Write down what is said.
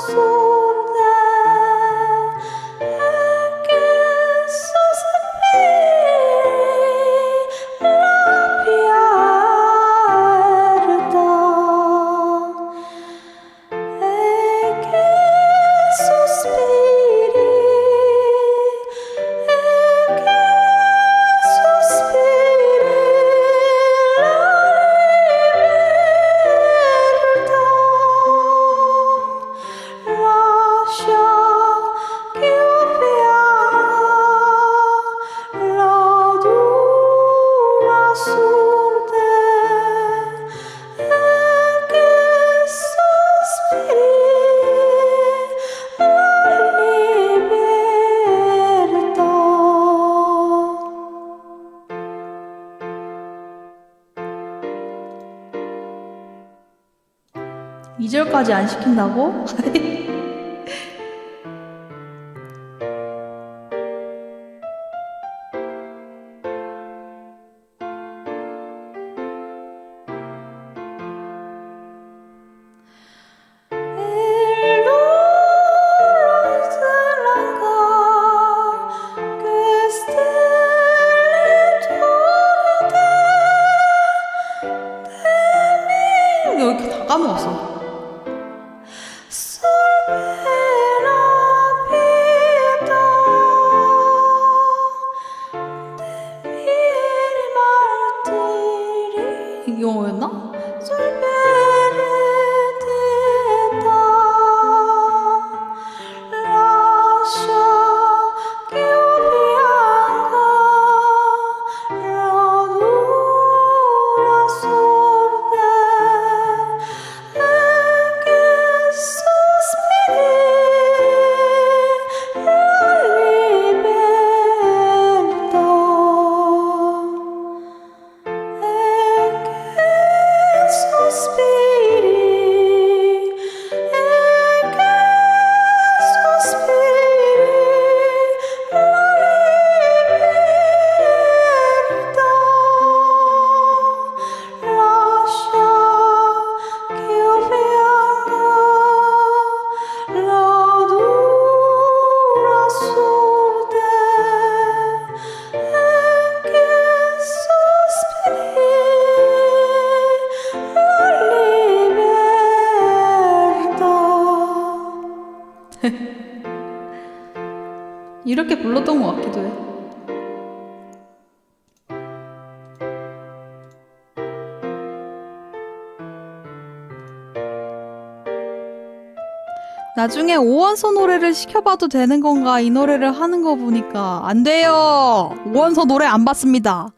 soul. 2절까지 안 시킨다고? 이렇게 다 까먹었어? Martiri 이 영어였나? 이렇게 불렀던 것 같기도 해. 나중에 오원서 노래를 시켜봐도 되는 건가 이 노래를 하는 거 보니까 안 돼요. 오원서 노래 안 받습니다.